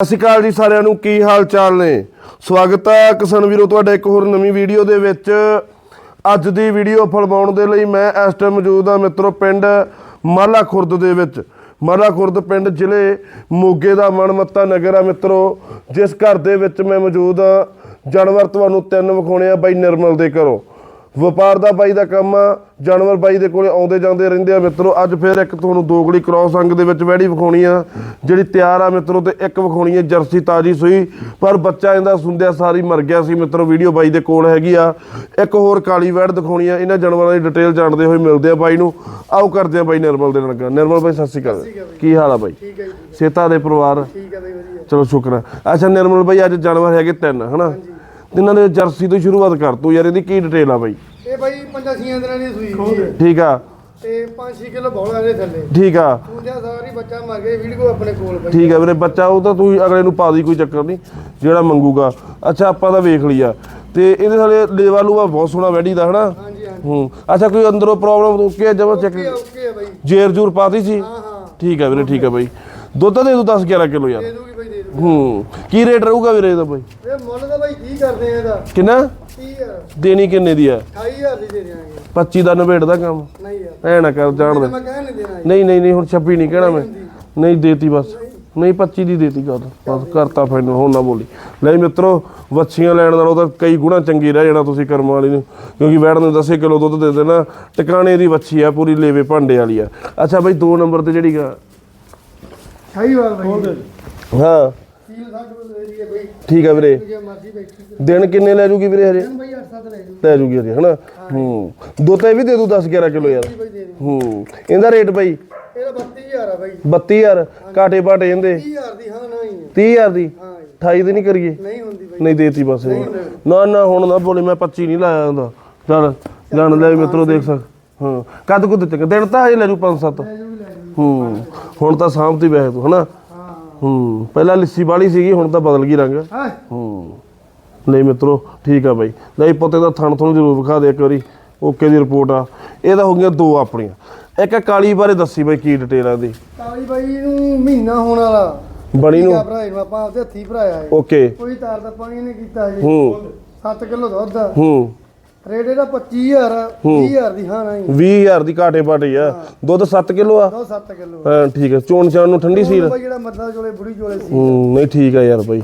ਸਤਿ ਸ਼੍ਰੀ ਅਕਾਲ ਜੀ ਸਾਰਿਆਂ ਨੂੰ, ਕੀ ਹਾਲ ਚਾਲ ਨੇ? ਸਵਾਗਤ ਹੈ ਕਿਸਾਨ ਵੀਰੋ, ਤੁਹਾਡਾ ਇੱਕ ਹੋਰ ਨਵੀਂ ਵੀਡੀਓ ਦੇ ਵਿੱਚ। ਅੱਜ ਦੀ ਵੀਡੀਓ ਫਲਵਾਉਣ ਦੇ ਲਈ ਮੈਂ ਇਸ ਟਾਈਮ ਮੌਜੂਦ ਹਾਂ ਮਿੱਤਰੋ ਪਿੰਡ ਮਾਲਾ ਖੁਰਦ ਦੇ ਵਿੱਚ। ਮਾਲਾ ਖੁਰਦ ਪਿੰਡ ਜ਼ਿਲ੍ਹੇ ਮੋਗੇ ਦਾ ਮਨਮੱਤਾ ਨਗਰ ਆ ਮਿੱਤਰੋ, ਜਿਸ ਘਰ ਦੇ ਵਿੱਚ ਮੈਂ ਮੌਜੂਦ ਹਾਂ। ਜਾਨਵਰ ਤੁਹਾਨੂੰ ਤਿੰਨ ਵਿਖਾਉਣੇ ਆ ਬਾਈ ਨਿਰਮਲ ਦੇ ਘਰੋਂ। ਵਪਾਰ ਦਾ ਬਾਈ ਦਾ ਕੰਮ ਆ ਜਾਨਵਰ ਬਾਈ ਦੇ ਕੋਲੇ ਆਉਂਦੇ ਜਾਂਦੇ ਰਹਿੰਦੇ ਆ ਮਿੱਤਰੋ। ਅੱਜ ਫਿਰ ਇੱਕ ਤੁਹਾਨੂੰ ਦੋਗਲੀ ਕ੍ਰਾਸ ਅੰਗ ਦੇ ਵਿੱਚ ਵੈੜੀ ਵਿਖਾਉਣੀ ਆ ਜਿਹੜੀ ਤਿਆਰ ਆ ਮਿੱਤਰੋ ਤੇ ਇੱਕ ਵਿਖਾਉਣੀ ਆ ਜਰਸੀ ਤਾਜੀ ਸੂਈ। ਪਰ ਬੱਚਾ ਇਹਦਾ ਸੁੰਦਿਆ ਸਾਰੀ ਮਰ ਗਿਆ ਸੀ ਮਿੱਤਰੋ ਵੀਡੀਓ ਬਾਈ ਦੇ ਕੋਲ ਹੈਗੀ ਆ। ਇੱਕ ਹੋਰ ਕਾਲੀ ਵੈੜ ਦਿਖਾਉਣੀ ਆ ਇਹਨਾਂ ਜਾਨਵਰਾਂ ਦੀ ਡਿਟੇਲ ਜਾਣਦੇ ਹੋਏ ਮਿਲਦੇ ਆ ਬਾਈ ਨੂੰ। ਆਓ ਕਰਦੇ ਆ ਬਾਈ ਨਿਰਮਲ ਦੇ ਨਾਲ ਗੱਲ। ਨਿਰਮਲ ਬਾਈ ਸਤਿ ਸ਼੍ਰੀ ਅਕਾਲ। ਕੀ ਹਾਲ ਆ ਬਾਈ? ਠੀਕ ਹੈ ਜੀ ਸੇਤਾ ਦੇ ਪਰਿਵਾਰ। ਠੀਕ ਹੈ ਬਈ ਵਧੀਆ। ਚਲੋ ਸ਼ੁਕਰ ਹੈ ਅੱਛਾ ਨਿਰਮਲ ਬਾਈ ਅੱਜ ਜਾਨਵਰ ਹੈਗੇ ਤਿੰਨ ਹਨਾ? ਤਿੰਨਾਂ ਦੇ ਜਰਸੀ ਤੋਂ ਸ਼ੁਰੂਆਤ ਕਰ ਤੂੰ ਯਾਰ ਇਹਦੀ ਕੀ ਡਿਟੇਲ ਆ ਬਾਈ? ਇਹ ਬਾਈ ਪੰਜਾਂ ਛੀਆਂ ਦਿਨਾਂ ਦੀ ਸੂਈ ਠੀਕ ਆ। ਤੇ 5-6 ਕਿਲੋ ਬੌਲਾ ਇਹਦੇ ਥੱਲੇ। ਠੀਕ ਆ। ਤੂੰ ਜਿਆ ਸਾਰੀ ਬੱਚਾ ਮਰ ਗਿਆ ਵੀਡੀਓ ਆਪਣੇ ਕੋਲ ਬਈ ਠੀਕ ਹੈ ਵੀਰੇ ਬੱਚਾ ਉਹ ਤਾਂ ਤੂੰ ਅਗਲੇ ਨੂੰ ਪਾ ਦੀ ਕੋਈ ਚੱਕਰ ਨਹੀਂ ਜਿਹੜਾ ਮੰਗੂਗਾ। ਅੱਛਾ ਆਪਾਂ ਤਾਂ ਵੇਖ ਲਿਆ ਤੇ ਇਹਦੇ ਥਲੇ ਲੇਵਾ ਲੂਆ ਬਹੁਤ ਸੋਹਣਾ ਵੈਡੀ ਦਾ ਹਨਾ? ਹਾਂਜੀ ਹਾਂਜੀ। ਹੂੰ। ਅੱਛਾ ਕੋਈ ਅੰਦਰੋਂ ਪ੍ਰੋਬਲਮ ਓਕੇ ਜਮਾ ਚੈੱਕ ਓਕੇ ਓਕੇ ਹੈ ਬਾਈ। ਜੇਰ ਜੂਰ ਪਾਤੀ ਸੀ? ਹਾਂ ਹਾਂ। ਠੀਕ ਹੈ ਵੀਰੇ ਠੀਕ ਹੈ ਬਾਈ। ਦੁੱਧ ਦੇ ਦੂ 10 11 ਕਿਲੋ ਯਾਰ। ਦੇ ਦੇ ਹੂੰ। ਕੀ ਰੇਟ ਰਹੂਗਾ ਵੀਰੇ ਇਹਦਾ ਬਾਈ? ਇਹ ਮੁੱਲ ਦਾ ਬਾਈ ਕੀ ਕਰਦੇ ਆ ਇਹਦਾ। ਕਿੰਨਾ? 30000 ਦੇਣੀ ਕਿੰਨੇ ਦੀ ਹੈ 28000 ਦੀ ਦੇ ਦਿਆਂਗੇ। 25 ਦਾ ਨਵੇੜ ਦਾ ਕੰਮ? ਨਹੀਂ ਯਾਰ। ਐ ਨਾ ਕਰ ਜਾਣ ਦੇ। ਮੈਂ ਕਹਿ ਨਹੀਂ ਦੇਣਾ ਨਹੀਂ ਨਹੀਂ ਨਹੀਂ ਹੁਣ 26 ਨਹੀਂ ਕਹਿਣਾ ਮੈਂ। ਨਹੀਂ ਦੇਤੀ ਬਸ। ਨਹੀਂ। 25 ਦੀ ਦੇਤੀ ਗੱਲ। ਬਸ ਕਰਤਾ ਫਾਈਨਲ ਹੁਣ ਨਾ ਬੋਲੀ। ਲੈ ਮਿੱਤਰੋ ਵੱਛੀਆਂ ਲੈਣ ਨਾਲੋਂ ਤਾਂ ਕਈ ਗੁਣਾ ਚੰਗੀ ਰਹਿ ਜਾਣਾ ਤੁਸੀਂ ਕਰਮ ਵਾਲੀ ਨੂੰ। ਕਿਉਂਕਿ ਵੈੜ ਨੂੰ 10 ਕਿਲੋ ਦੁੱਧ ਦੇ ਦੇਣਾ। ਟਿਕਾਣੇ ਦੀ ਵੱਛੀ ਆ ਪੂਰੀ ਲੇਵੇ ਭਾਂਡੇ ਵਾਲੀ ਆ। ਅੱਛਾ ਬਈ 2 ਨੰਬਰ ਤੇ ਜਿਹੜੀ ਗਾ ਸਹੀ ਵਾਰ ਬਾਈ। ਹਾਂ। ਸੀਲ ਸਾਡੇ ਕੋਲ ਦੇ ਰਹੀ ਹੈ ਬਾਈ। ਠੀਕ ਆ ਵੀਰੇ। ਜੇ ਮਰਜ਼ੀ ਬੈਠੀ ਦਿਨ ਕਿੰਨੇ ਲੈ ਜੂਗੀ ਵੀਰੇ ਹਜੇ? ਦਿਨ ਬਾਈ 8-7 ਲੈ ਜੂ ਲੈ ਜੂਗੀ ਹਜੇ ਹਨਾ? ਹੂੰ ਦੁੱਧ ਇਹ ਵੀ ਦੇ ਦੂ 10 11 ਕਿਲੋ ਯਾਰ। ਬਾਈ ਦੇ ਦੇ। ਹੂੰ। ਇਹਦਾ ਰੇਟ ਬਈ? ਇਹਦਾ 32000 ਆ ਬਾਈ। 32000 ਕਾਟੇ ਪਾਟੇ ਇਹਦੇ? 30000 ਦੀ ਹਾਂ ਨਹੀਂ। ਹੈ 30000 ਦੀ? ਹਾਂ ਜੀ। 28 ਦੀ ਨਹੀਂ ਕਰੀਏ? ਨਹੀਂ ਹੁੰਦੀ ਬਾਈ। ਨਹੀਂ ਦੇਤੀ ਬਸ। ਨਾ ਨਾ ਹੁਣ ਨਾ ਬੋਲੇ ਮੈਂ 25 ਨਹੀਂ ਲਾਇਆ ਹੁੰਦਾ ਚੱਲ ਜਾਣ ਲੈ ਮਿੱਤਰੋ ਦੇਖ ਸਕ। ਹਾਂ। ਕਦ ਕੁ ਦਿੱਤੇ? ਦਿਨ ਤਾਂ ਹਜੇ ਲੈ ਜੂ 5-7 ਲੈ ਜੂ ਲੈ ਜੂ। ਹੂੰ। ਹੁਣ ਤਾਂ ਸਾਂਭਤੀ ਵੈਸੇ ਤੂੰ ਹਨਾ? ਹਾਂ। ਪਹਿਲਾਂ ਲਿੱਸੀ ਵਾਲੀ ਸੀਗੀ ਹੁਣ ਤਾਂ ਬਦਲ ਗਈ ਰੰਗ। ਹਾਂ ਹੂੰ। ਨਹੀਂ ਮਿੱਤਰੋ ਠੀਕ ਆ ਬਾਈ। ਨਹੀਂ ਪੁੱਤੇ ਦਾ ਥਣ ਤੁਹਾਨੂੰ ਜ਼ਰੂਰ ਵਿਖਾ ਦੇ ਇੱਕ ਵਾਰੀ ਓਕੇ ਦੀ ਰਿਪੋਰਟ ਆ। ਇਹ ਤਾਂ ਹੋ ਗਈਆਂ ਦੋ ਆਪਣੀਆਂ। ਇੱਕ ਕਾਲੀ ਬਾਰੇ ਦੱਸੀ ਬਾਈ ਕੀ ਡਿਟੇਲ ਆ ਦੀ ਕਾਲੀ ਬਾਈ ਨੂੰ ਮਹੀਨਾ ਹੋਣ ਵਾਲਾ। ਬਣੀ ਨੂੰ। ਠੀਕ ਆ ਭਰਾ ਨੂੰ ਆਪਾਂ ਆਪਦੇ ਹੱਥੀ ਭਰਾਇਆ ਹੈ ਓਕੇ। ਕੋਈ ਤਾਰ ਦਾ ਪਾਣੀ ਨਹੀਂ ਕੀਤਾ ਜੀ ਹੂੰ। 7 ਕਿਲੋ ਦੁੱਧ ਆ। ਹੂੰ। ਰੇਟ ਇਹਦਾ 25000 ਆ, 20000 ਦੀ ਹਾਂ ਨਹੀਂ। 20000 ਦੀ ਕਾਟੇ ਪਾਟੇ ਆ। ਦੁੱਧ 7 ਕਿਲੋ ਆ? ਦੋ 7 ਕਿਲੋ ਹਾਂ ਠੀਕ ਹੈ ਚੋਣ ਚਾਣ ਨੂੰ ਠੰਡੀ ਸੀ ਬਾਈ ਜਿਹੜਾ ਮੱਦਾ ਚੋਲੇ ਬੁੜੀ ਚੋਲੇ ਸੀ। ਹੂੰ ਨਹੀਂ ਠੀਕ ਆ ਯਾਰ ਬਾਈ।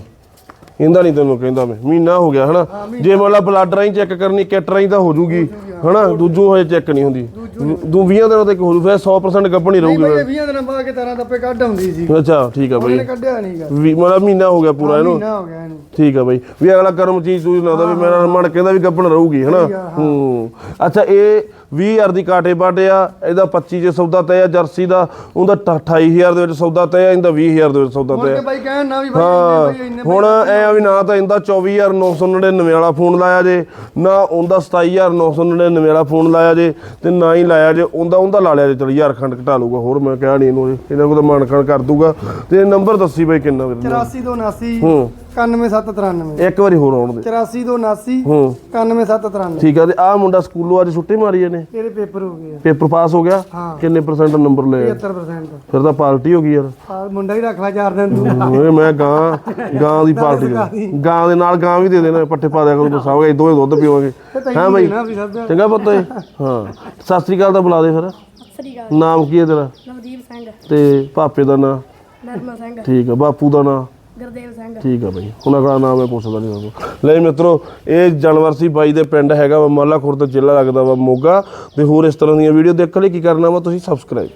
ਇਹਦਾ ਨਹੀਂ ਤੈਨੂੰ ਕਹਿੰਦਾ ਮੈਂ। ਮਹੀਨਾ ਹੋ ਗਿਆ ਹਨਾ? ਜੇ ਮੰਨ ਲਾ ਬਲੱਡ ਰਾਈ ਚੈੱਕ ਕਰਨੀ ਕਿਟ ਰਾਈ ਤਾਂ ਹੋ ਜੂਗੀ ਹਨਾ? ਦੂਜੂ ਹੋਏ ਚੈੱਕ ਨਹੀਂ ਹੁੰਦੀ। ਦੂ 20 ਦਿਨਾਂ ਤੱਕ ਹੋ ਜੂ ਫਿਰ 100% ਗੱਭਣ ਹੀ ਨਹੀਂ ਰਹੂਗੀ। ਬਾਈ ਇਹ 20 ਦਿਨਾਂ ਬਾਅਦ ਕੇ ਤਾਰਾਂ ਦੱਪੇ ਕੱਢ ਆਉਂਦੀ ਸੀ। ਅੱਛਾ ਠੀਕ ਆ ਬਾਈ। ਉਹਨੇ ਕੱਢਿਆ ਨਹੀਂਗਾ ਵੀ ਮਤਲਬ ਮਹੀਨਾ ਹੋ ਗਿਆ ਪੂਰਾ ਇਹਨੂੰ। ਮਹੀਨਾ ਹੋ ਗਿਆ ਇਹਨੂੰ। ਠੀਕ ਆ ਬਾਈ। ਵੀ ਅਗਲਾ ਕਰਮ ਚੀਜ਼ ਚੂਜ਼ ਨਾ ਦਵੇ ਮੇਰਾ ਮਨ ਕਹਿੰਦਾ ਵੀ ਗੱਭਣ ਰਹੂਗੀ ਹਨਾ? ਹੂੰ। ਅੱਛਾ ਇਹ 20000 ਦੀ ਕਾਟੇ ਬਾਟੇ ਆ ਇਹਦਾ 25 ਜੇ ਸੌਦਾ ਤੈ ਆ ਜਰਸੀ ਦਾ ਉਹਦਾ 28000 ਦੇ ਵਿੱਚ ਸੌਦਾ ਤੈ ਆ ਇਹਦਾ 20000 ਦੇ ਵਿੱਚ ਸੌਦਾ ਤੈ ਕੇ ਬਾਈ ਕਹਿਣ ਨਾ ਵੀ ਬਾਈ ਹੁਣ ਐ ਆ ਵੀ ਨਾ ਤਾਂ ਇਹਦਾ 24999 ਵਾਲਾ ਫੋਨ ਲਾਇਆ ਜੇ ਨਾ ਉਹਦਾ 27999 ਵਾਲਾ ਫੋਨ ਲਾਇਆ ਜੇ ਤੇ ਨਾ ਹੀ ਲਾਇਆ ਜੇ ਉਹਦਾ ਉਹਦਾ ਲਾ ਲਿਆ ਜੇ ਚਲ ਯਾਰ ਖੰਡ ਘਟਾ ਲੂਗਾ ਹੋਰ ਮੈਂ ਕਿਹਾ ਨਹੀਂ ਇਹਨੂੰ ਇਹਨਾਂ ਕੋਲ ਤਾਂ ਮਨ ਖਣ ਕਰ ਦੂਗਾ ਤੇ ਨੰਬਰ ਦੱਸੀ ਬਈ ਕਿੰਨਾ ਵੀਰੇ 84 ਤੋਂ 79 ਹੂੰ। 91793 ਇੱਕ ਵਾਰੀ ਹੋਰ ਆਉਣ ਦੇ। 84 ਤੋਂ 79 ਹੂੰ। 91793 ਠੀਕ ਆ ਤੇ ਆਹ ਮੁੰਡਾ ਸਕੂਲੋਂ ਅੱਜ ਛੁੱਟੀ ਮਾਰੀ ਇਹਨੇ। ਇਹਦੇ ਪੇਪਰ ਹੋ ਗਏ ਆ। ਪੇਪਰ ਪਾਸ ਹੋ ਗਿਆ? ਕਿੰਨੇ ਪਰਸੈਂਟ ਨੰਬਰ ਲਏ? 75% ਫਿਰ ਤਾਂ ਪਾਰਟੀ ਹੋ ਗਈ ਯਾਰ। ਆ ਮੁੰਡਾ ਹੀ ਰੱਖ ਲੈ ਚਾਰ ਦਿਨ ਤੂੰ। ਓਏ ਮੈਂ ਗਾਂ ਗਾਂ ਦੀ ਪਾਰਟੀ ਗਾਂ ਦੇ। ਨਾਲ ਗਾਂ ਵੀ ਦੇ ਦੇਣਾ ਪੱਠੇ ਪਾ ਦਿਆ ਕਰੂ ਦੱਸਾਂਗੇ ਦੋਵੇਂ ਦੁੱਧ ਪੀਵਾਂਗੇ। ਹਾਂ ਬਾਈ? ਚੰਗਾ ਪੁੱਤ? ਹਾਂ। ਸਤਿ ਸ੍ਰੀ ਅਕਾਲ ਤਾਂ ਬੁਲਾ ਦੇ ਫਿਰ। ਸ੍ਰੀ ਅਕਾਲ ਨਾਮ ਕੀ ਹੈ ਤੇਰਾ? ਨਵਦੀਪ ਸਿੰਘ। ਤੇ ਪਾਪੇ ਦਾ ਨਾਂ? ਨਰਮਾ ਸਿੰਘ। ਠੀਕ ਆ ਬਾਪੂ ਦਾ ਨਾਂ? ਗੁਰਦੇਵ ਸਿੰਘ। ਠੀਕ ਆ ਬਾਈ ਹੁਣ ਅਗਲਾ ਨਾਮ ਮੈਂ ਪੁੱਛਦਾ ਨਹੀਂ ਤੁਹਾਨੂੰ। ਲੈ ਮਿੱਤਰੋ ਇਹ ਜਾਨਵਰ ਸੀ ਬਾਈ ਦੇ ਪਿੰਡ ਹੈਗਾ ਵਾ ਮਾਲਾ ਖੁਰਦ ਜ਼ਿਲ੍ਹਾ ਲੱਗਦਾ ਵਾ ਮੋਗਾ। ਤੇ ਹੋਰ ਇਸ ਤਰ੍ਹਾਂ ਦੀਆਂ ਵੀਡੀਓ ਦੇਖਣ ਲਈ ਕੀ ਕਰਨਾ ਵਾ ਤੁਸੀਂ ਸਬਸਕ੍ਰਾਈਬ